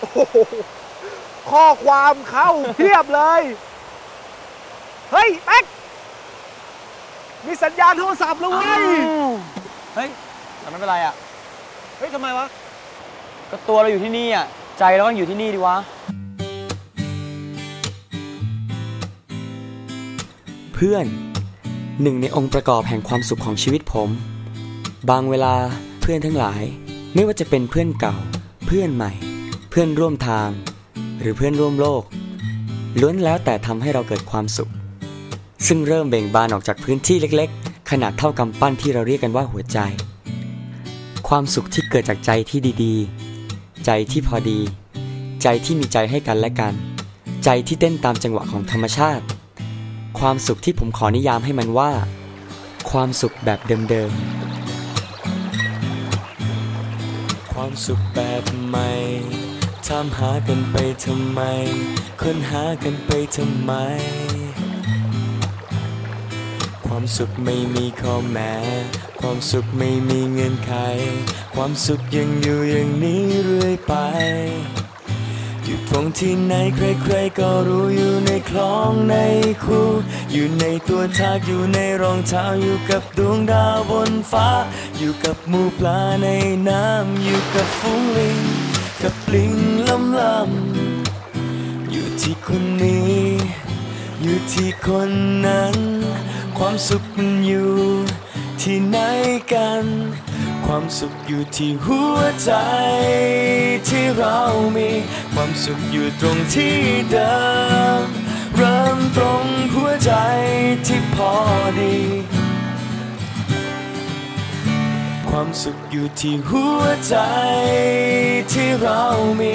โอ้โหข้อความเข้าเพียบเลย เฮ้ยแป๊กมีสัญญาณโทรศัพท์แล้วเว้ย เฮ้ยแต่ไม่เป็นไรอะ เฮ้ยทำไมวะ ก็ตัวเราอยู่ที่นี่อะ ใจเราก็อยู่ที่นี่ดีวะ เพื่อน หนึ่งในองค์ประกอบแห่งความสุขของชีวิตผม บางเวลาเพื่อนทั้งหลาย ไม่ว่าจะเป็นเพื่อนเก่า เพื่อนใหม่เพื่อนร่วมทาง หรือเพื่อนร่วมโลก ล้วนแล้วแต่ทำให้เราเกิดความสุข ซึ่งเริ่มเบ่งบานออกจากพื้นที่เล็ก ๆ ขนาดเท่ากำปั้นที่เราเรียกกันว่าหัวใจ ความสุขที่เกิดจากใจที่ดีๆ ใจที่พอดี ใจที่มีใจให้กันและกัน ใจที่เต้นตามจังหวะของธรรมชาติ ความสุขที่ผมขอนิยามให้มันว่า ความสุขแบบเดิมๆความสุขแบบใหม่ ทำหากันไปทำไม ค้นหากันไปทำไม ความสุขไม่มีข้อแม้ ความสุขไม่มีเงื่อนไข ความสุขยังอยู่อย่างนี้เรื่อยไป อยู่ตรงที่ไหนใครๆก็รู้อยู่ในคลองในคูอยู่ในตัวทากอยู่ในรองเท้าอยู่กับดวงดาวบนฟ้า อยู่กับหมูปลาในน้ำอยู่กับฝูงลิง กับลิงลำลำอยู่ที่คนนี้ อยู่ที่คนนั้น ความสุขมันอยู่ที่ไหนกัน ความสุขอยู่ที่หัวใจที่เรามี ความสุขอยู่ตรงที่เดิม เริ่มตรงหัวใจที่พอดี ความสุขอยู่ที่หัวใจที่เรามี